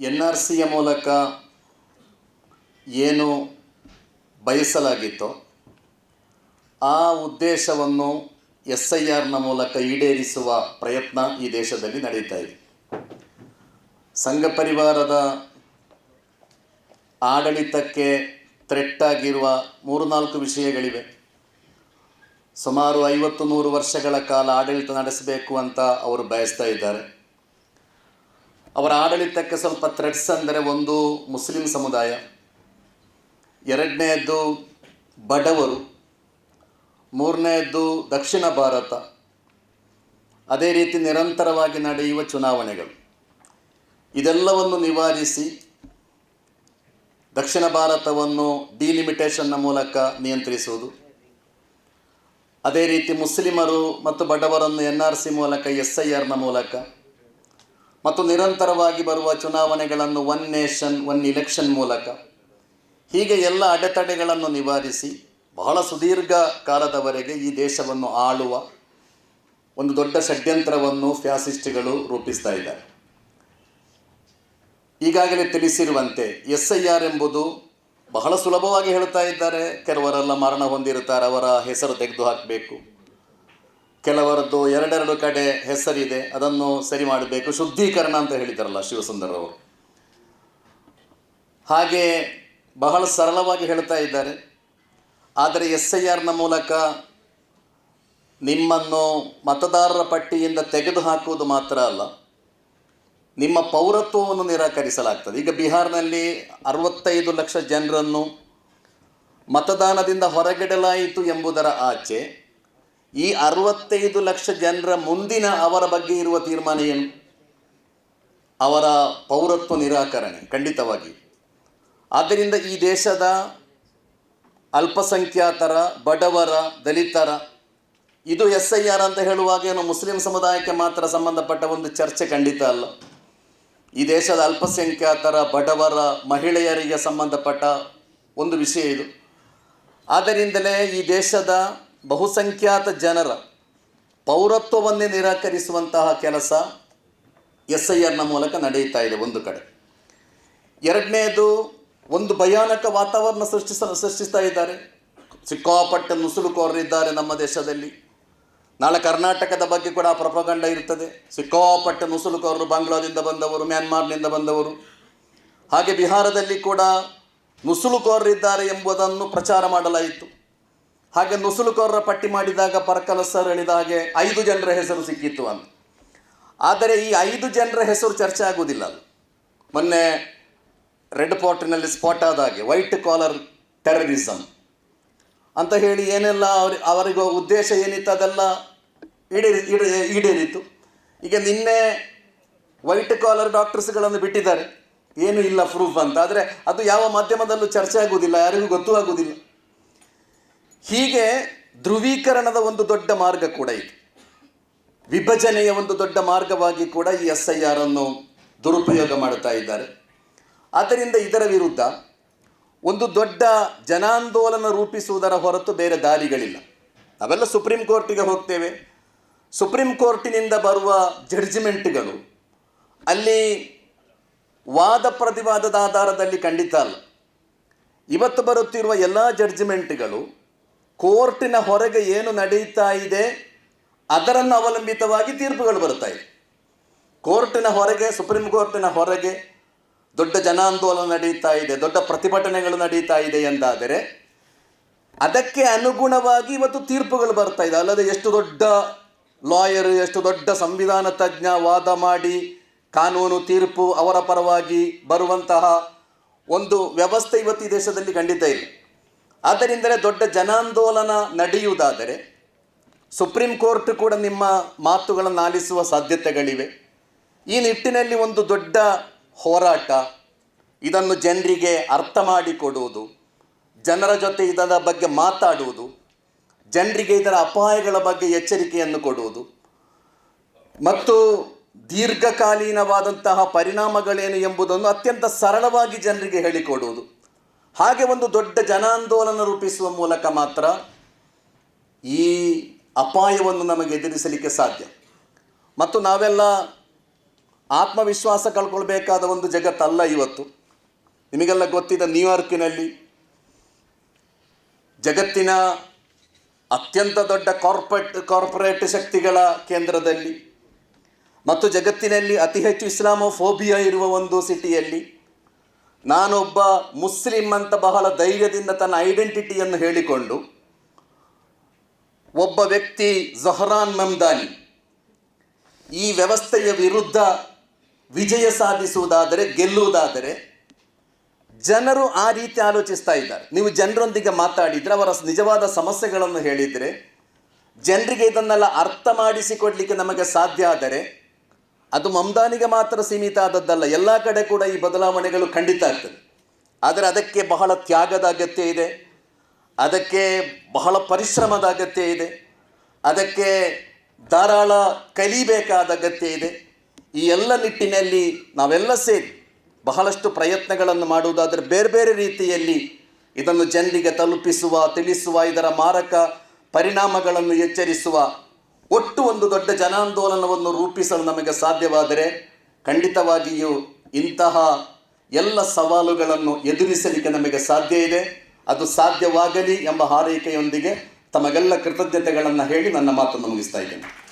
N R ಸಿಯ ಮೂಲಕ ಏನು ಬಯಸಲಾಗಿತ್ತೋ ಆ ಉದ್ದೇಶವನ್ನು ಎಸ್ ಐ ಆರ್ನ ಮೂಲಕ ಈಡೇರಿಸುವ ಪ್ರಯತ್ನ ಈ ದೇಶದಲ್ಲಿ ನಡೀತಾ ಇದೆ. ಸಂಘ ಪರಿವಾರದ ಆಡಳಿತಕ್ಕೆ ಥ್ರೆಟ್ಟಾಗಿರುವ ಮೂರು ನಾಲ್ಕು ವಿಷಯಗಳಿವೆ. ಸುಮಾರು ಐವತ್ತು ನೂರು ವರ್ಷಗಳ ಕಾಲ ಆಡಳಿತ ನಡೆಸಬೇಕು ಅಂತ ಅವರು ಬಯಸ್ತಾ ಇದ್ದಾರೆ. ಅವರ ಆಡಳಿತಕ್ಕೆ ಸ್ವಲ್ಪ ಥ್ರೆಡ್ಸ್ ಅಂದರೆ ಒಂದು ಮುಸ್ಲಿಂ ಸಮುದಾಯ. ಎರಡನೆಯದ್ದು ಬಡವರು. ಮೂರನೆಯದ್ದು ದಕ್ಷಿಣ ಭಾರತ. ಅದೇ ರೀತಿ ನಿರಂತರವಾಗಿ ನಡೆಯುವ ಚುನಾವಣೆಗಳು. ಇದೆಲ್ಲವನ್ನು ನಿವಾರಿಸಿ ದಕ್ಷಿಣ ಭಾರತವನ್ನು ಡಿಲಿಮಿಟೇಷನ್ನ ಮೂಲಕ ನಿಯಂತ್ರಿಸುವುದು. ಅದೇ ರೀತಿ ಮುಸ್ಲಿಮರು ಮತ್ತು ಬಡವರನ್ನು ಎನ್ ಆರ್ ಸಿ ಮೂಲಕ ಎಸ್ ಐ ಆರ್ನ ಮೂಲಕ ಮತ್ತು ನಿರಂತರವಾಗಿ ಬರುವ ಚುನಾವಣೆಗಳನ್ನು ಒನ್ ನೇಷನ್ ಒನ್ ಇಲೆಕ್ಷನ್ ಮೂಲಕ. ಹೀಗೆ ಎಲ್ಲ ಅಡೆತಡೆಗಳನ್ನು ನಿವಾರಿಸಿ ಬಹಳ ಸುದೀರ್ಘ ಕಾಲದವರೆಗೆ ಈ ದೇಶವನ್ನು ಆಳುವ ಒಂದು ದೊಡ್ಡ ಷಡ್ಯಂತ್ರವನ್ನು ಫ್ಯಾಸಿಸ್ಟ್ಗಳು ರೂಪಿಸ್ತಾ ಇದ್ದಾರೆ. ಈಗಾಗಲೇ ತಿಳಿಸಿರುವಂತೆ ಎಸ್ ಐ ಆರ್ ಎಂಬುದು ಬಹಳ ಸುಲಭವಾಗಿ ಹೇಳ್ತಾ ಇದ್ದಾರೆ. ಕೆಲವರೆಲ್ಲ ಮರಣ ಹೊಂದಿರುತ್ತಾರೆ, ಅವರ ಹೆಸರು ತೆಗೆದು ಹಾಕಬೇಕು ಕೆಲವರದ್ದು ಎರಡೆರಡು ಕಡೆ ಹೆಸರಿದೆ, ಅದನ್ನು ಸರಿ ಮಾಡಬೇಕು. ಶುದ್ಧೀಕರಣ ಅಂತ ಹೇಳಿದ್ದಾರಲ್ಲ ಶಿವಸುಂದರವರು ಹಾಗೆ ಬಹಳ ಸರಳವಾಗಿ ಹೇಳ್ತಾ ಇದ್ದಾರೆ. ಆದರೆ ಎಸ್ ಐ ಆರ್ನ ಮೂಲಕ ನಿಮ್ಮನ್ನು ಮತದಾರರ ಪಟ್ಟಿಯಿಂದ ತೆಗೆದುಹಾಕುವುದು ಮಾತ್ರ ಅಲ್ಲ, ನಿಮ್ಮ ಪೌರತ್ವವನ್ನು ನಿರಾಕರಿಸಲಾಗ್ತದೆ. ಈಗ ಬಿಹಾರ್ನಲ್ಲಿ ಅರವತ್ತೈದು ಲಕ್ಷ ಜನರನ್ನು ಮತದಾನದಿಂದ ಹೊರಗಿಡಲಾಯಿತು ಎಂಬುದರ ಆಚೆ ಈ ಅರವತ್ತೈದು ಲಕ್ಷ ಜನರ ಮುಂದಿನ ಅವರ ಬಗ್ಗೆ ಇರುವ ತೀರ್ಮಾನ ಏನು? ಅವರ ಪೌರತ್ವ ನಿರಾಕರಣೆ, ಖಂಡಿತವಾಗಿ. ಆದ್ದರಿಂದ ಈ ದೇಶದ ಅಲ್ಪಸಂಖ್ಯಾತರ, ಬಡವರ, ದಲಿತರ, ಇದು ಎಸ್ ಐ ಆರ್ ಅಂತ ಹೇಳುವಾಗ ಏನು ಮುಸ್ಲಿಂ ಸಮುದಾಯಕ್ಕೆ ಮಾತ್ರ ಸಂಬಂಧಪಟ್ಟ ಒಂದು ಚರ್ಚೆ ಖಂಡಿತ ಅಲ್ಲ. ಈ ದೇಶದ ಅಲ್ಪಸಂಖ್ಯಾತರ, ಬಡವರ, ಮಹಿಳೆಯರಿಗೆ ಸಂಬಂಧಪಟ್ಟ ಒಂದು ವಿಷಯ ಇದು. ಆದ್ದರಿಂದಲೇ ಈ ದೇಶದ ಬಹುಸಂಖ್ಯಾತ ಜನರ ಪೌರತ್ವವನ್ನೇ ನಿರಾಕರಿಸುವಂತಹ ಕೆಲಸ ಎಸ್ ಐ ಆರ್ನ ಮೂಲಕ ನಡೆಯುತ್ತಾ ಇದೆ ಒಂದು ಕಡೆ. ಎರಡನೇದು, ಒಂದು ಭಯಾನಕ ವಾತಾವರಣ ಸೃಷ್ಟಿಸ, ಸೃಷ್ಟಿಸ್ತಾ ಇದ್ದಾರೆ. ಸಿಕ್ಕಾಪಟ್ಟೆ ನುಸುಳುಕೋರರಿದ್ದಾರೆ ನಮ್ಮ ದೇಶದಲ್ಲಿ. ನಾಳೆ ಕರ್ನಾಟಕದ ಬಗ್ಗೆ ಕೂಡ ಪ್ರಪಗಂಡ ಇರ್ತದೆ. ಸಿಕ್ಕಾಪಟ್ಟೆ ನುಸುಳುಕೋರರು ಬಾಂಗ್ಲಾದಿಂದ ಬಂದವರು, ಮ್ಯಾನ್ಮಾರ್ನಿಂದ ಬಂದವರು. ಹಾಗೆ ಬಿಹಾರದಲ್ಲಿ ಕೂಡ ನುಸುಳುಕೋರರಿದ್ದಾರೆ ಎಂಬುದನ್ನು ಪ್ರಚಾರ ಮಾಡಲಾಯಿತು. ಹಾಗೆ ನುಸುಳುಕೋರರ ಪಟ್ಟಿ ಮಾಡಿದಾಗ ಪರಕಲ ಸರ್ ಹೇಳಿದ ಹಾಗೆ ಐದು ಜನರ ಹೆಸರು ಸಿಕ್ಕಿತ್ತು ಅಂತ. ಆದರೆ ಈ ಐದು ಜನರ ಹೆಸರು ಚರ್ಚೆ ಆಗುವುದಿಲ್ಲ ಅದು. ಮೊನ್ನೆ ರೆಡ್ ಪಾಟ್ನಲ್ಲಿ ಸ್ಪಾಟ್ ಆದ ಹಾಗೆ, ವೈಟ್ ಕಾಲರ್ ಟೆರರಿಸಮ್ ಅಂತ ಹೇಳಿ ಏನೆಲ್ಲ ಅವ್ರ, ಅವರಿಗೂ ಉದ್ದೇಶ ಏನಿತ್ತು ಅದೆಲ್ಲ ಈಡೇರಿ ಈಡೇ- ಈಡೇರಿತು ಈಗ ನಿನ್ನೆ ವೈಟ್ ಕಾಲರ್ ಡಾಕ್ಟರ್ಸ್ಗಳನ್ನು ಬಿಟ್ಟಿದ್ದಾರೆ. ಏನು ಇಲ್ಲ ಪ್ರೂಫ್ ಅಂತ. ಆದರೆ ಅದು ಯಾವ ಮಾಧ್ಯಮದಲ್ಲೂ ಚರ್ಚೆ ಆಗುವುದಿಲ್ಲ, ಯಾರಿಗೂ ಗೊತ್ತೂ ಆಗುವುದಿಲ್ಲ. ಹೀಗೆ ಧ್ರುವೀಕರಣದ ಒಂದು ದೊಡ್ಡ ಮಾರ್ಗ ಕೂಡ ಇದೆ. ವಿಭಜನೆಯ ಒಂದು ದೊಡ್ಡ ಮಾರ್ಗವಾಗಿ ಕೂಡ ಈ ಎಸ್ ಐ ಆರ್ ಅನ್ನು ದುರುಪಯೋಗ ಮಾಡುತ್ತಾ ಇದ್ದಾರೆ. ಆದ್ದರಿಂದ ಇದರ ವಿರುದ್ಧ ಒಂದು ದೊಡ್ಡ ಜನಾಂದೋಲನ ರೂಪಿಸುವುದರ ಹೊರತು ಬೇರೆ ದಾರಿಗಳಿಲ್ಲ. ನಾವೆಲ್ಲ ಸುಪ್ರೀಂ ಕೋರ್ಟಿಗೆ ಹೋಗ್ತೇವೆ. ಸುಪ್ರೀಂ ಕೋರ್ಟಿನಿಂದ ಬರುವ ಜಡ್ಜ್ಮೆಂಟ್ಗಳು ಅಲ್ಲಿ ವಾದ ಪ್ರತಿವಾದದ ಆಧಾರದಲ್ಲಿ ಖಂಡಿತ ಅಲ್ಲ. ಇವತ್ತು ಬರುತ್ತಿರುವ ಎಲ್ಲ ಜಡ್ಜಿಮೆಂಟ್ಗಳು ಕೋರ್ಟಿನ ಹೊರಗೆ ಏನು ನಡೀತಾ ಇದೆ, ಅದರನ್ನು ಅವಲಂಬಿತವಾಗಿ ತೀರ್ಪುಗಳು ಬರ್ತಾ ಇದೆ. ಕೋರ್ಟಿನ ಹೊರಗೆ, ಸುಪ್ರೀಂ ಕೋರ್ಟಿನ ಹೊರಗೆ ದೊಡ್ಡ ಜನಾಂದೋಲನ ನಡೀತಾ ಇದೆ, ದೊಡ್ಡ ಪ್ರತಿಭಟನೆಗಳು ನಡೀತಾ ಇದೆ ಎಂದಾದರೆ, ಅದಕ್ಕೆ ಅನುಗುಣವಾಗಿ ಇವತ್ತು ತೀರ್ಪುಗಳು ಬರ್ತಾ ಇದೆ. ಅಲ್ಲದೆ ಎಷ್ಟು ದೊಡ್ಡ ಲಾಯರ್, ಎಷ್ಟು ದೊಡ್ಡ ಸಂವಿಧಾನ ತಜ್ಞ ವಾದ ಮಾಡಿ ಕಾನೂನು ತೀರ್ಪು ಅವರ ಪರವಾಗಿ ಬರುವಂತಹ ಒಂದು ವ್ಯವಸ್ಥೆ ಇವತ್ತು ಈ ದೇಶದಲ್ಲಿ ಖಂಡಿತ ಇಲ್ಲ. ಆದ್ದರಿಂದಲೇ ದೊಡ್ಡ ಜನಾಂದೋಲನ ನಡೆಯುವುದಾದರೆ ಸುಪ್ರೀಂ ಕೋರ್ಟ್ ಕೂಡ ನಿಮ್ಮ ಮಾತುಗಳನ್ನು ಆಲಿಸುವ ಸಾಧ್ಯತೆಗಳಿವೆ. ಈ ನಿಟ್ಟಿನಲ್ಲಿ ಒಂದು ದೊಡ್ಡ ಹೋರಾಟ, ಇದನ್ನು ಜನರಿಗೆ ಅರ್ಥ ಮಾಡಿಕೊಡುವುದು, ಜನರ ಜೊತೆ ಇದರ ಬಗ್ಗೆ ಮಾತಾಡುವುದು, ಜನರಿಗೆ ಇದರ ಅಪಾಯಗಳ ಬಗ್ಗೆ ಎಚ್ಚರಿಕೆಯನ್ನು ಕೊಡುವುದು ಮತ್ತು ದೀರ್ಘಕಾಲೀನವಾದಂತಹ ಪರಿಣಾಮಗಳೇನು ಎಂಬುದನ್ನು ಅತ್ಯಂತ ಸರಳವಾಗಿ ಜನರಿಗೆ ಹೇಳಿಕೊಡುವುದು. ಹಾಗೆ ಒಂದು ದೊಡ್ಡ ಜನಾಂದೋಲನ ರೂಪಿಸುವ ಮೂಲಕ ಮಾತ್ರ ಈ ಅಪಾಯವನ್ನು ನಮಗೆ ಎದುರಿಸಲಿಕ್ಕೆ ಸಾಧ್ಯ. ಮತ್ತು ನಾವೆಲ್ಲ ಆತ್ಮವಿಶ್ವಾಸ ಕಳ್ಕೊಳ್ಬೇಕಾದ ಒಂದು ಜಗತ್ತಲ್ಲ ಇವತ್ತು. ನಿಮಗೆಲ್ಲ ಗೊತ್ತಿದ್ದ ನ್ಯೂಯಾರ್ಕಿನಲ್ಲಿ ಜಗತ್ತಿನ ಅತ್ಯಂತ ದೊಡ್ಡ ಕಾರ್ಪೊರೇಟ್ ಕಾರ್ಪೊರೇಟ್ ಶಕ್ತಿಗಳ ಕೇಂದ್ರದಲ್ಲಿ ಮತ್ತು ಜಗತ್ತಿನಲ್ಲಿ ಅತಿ ಹೆಚ್ಚು ಇಸ್ಲಾಮೋಫೋಬಿಯಾ ಇರುವ ಒಂದು ಸಿಟಿಯಲ್ಲಿ ನಾನೊಬ್ಬ ಮುಸ್ಲಿಂ ಅಂತ ಬಹಳ ಧೈರ್ಯದಿಂದ ತನ್ನ ಐಡೆಂಟಿಟಿಯನ್ನು ಹೇಳಿಕೊಂಡು ಒಬ್ಬ ವ್ಯಕ್ತಿ ಜಹರಾನ್ ಮಮ್ದಾನಿ ಈ ವ್ಯವಸ್ಥೆಯ ವಿರುದ್ಧ ವಿಜಯ ಸಾಧಿಸುವುದಾದರೆ, ಗೆಲ್ಲುವುದಾದರೆ ಜನರು ಆ ರೀತಿ ಆಲೋಚಿಸ್ತಾ ಇದ್ದಾರೆ. ನೀವು ಜನರೊಂದಿಗೆ ಮಾತಾಡಿದರೆ, ಅವರ ನಿಜವಾದ ಸಮಸ್ಯೆಗಳನ್ನು ಹೇಳಿದರೆ, ಜನರಿಗೆ ಇದನ್ನೆಲ್ಲ ಅರ್ಥ ಮಾಡಿಸಿಕೊಡಲಿಕ್ಕೆ ನಮಗೆ ಸಾಧ್ಯ ಆದರೆ ಅದು ಮಮ್ದಾನಿಗೆ ಮಾತ್ರ ಸೀಮಿತ ಆದದ್ದಲ್ಲ, ಎಲ್ಲ ಕಡೆ ಕೂಡ ಈ ಬದಲಾವಣೆಗಳು ಖಂಡಿತ ಆಗ್ತದೆ. ಆದರೆ ಅದಕ್ಕೆ ಬಹಳ ತ್ಯಾಗದ ಅಗತ್ಯ ಇದೆ, ಅದಕ್ಕೆ ಬಹಳ ಪರಿಶ್ರಮದ ಅಗತ್ಯ ಇದೆ, ಅದಕ್ಕೆ ಧಾರಾಳ ಕಲಿಬೇಕಾದ ಅಗತ್ಯ ಇದೆ. ಈ ಎಲ್ಲ ನಿಟ್ಟಿನಲ್ಲಿ ನಾವೆಲ್ಲ ಸೇರಿ ಬಹಳಷ್ಟು ಪ್ರಯತ್ನಗಳನ್ನು ಮಾಡುವುದಾದರೆ ಬೇರೆ ಬೇರೆ ರೀತಿಯಲ್ಲಿ ಇದನ್ನು ಜನರಿಗೆ ತಲುಪಿಸುವ, ತಿಳಿಸುವ, ಇದರ ಮಾರಕ ಪರಿಣಾಮಗಳನ್ನು ಎಚ್ಚರಿಸುವ ಒಟ್ಟು ಒಂದು ದೊಡ್ಡ ಜನಾಂದೋಲನವನ್ನು ರೂಪಿಸಲು ನಮಗೆ ಸಾಧ್ಯವಾದರೆ ಖಂಡಿತವಾಗಿಯೂ ಇಂತಹ ಎಲ್ಲ ಸವಾಲುಗಳನ್ನು ಎದುರಿಸಲಿಕ್ಕೆ ನಮಗೆ ಸಾಧ್ಯ ಇದೆ. ಅದು ಸಾಧ್ಯವಾಗಲಿ ಎಂಬ ಹಾರೈಕೆಯೊಂದಿಗೆ ತಮಗೆಲ್ಲ ಕೃತಜ್ಞತೆಗಳನ್ನು ಹೇಳಿ ನನ್ನ ಮಾತನ್ನು ಮುಗಿಸ್ತಾ ಇದ್ದೇನೆ.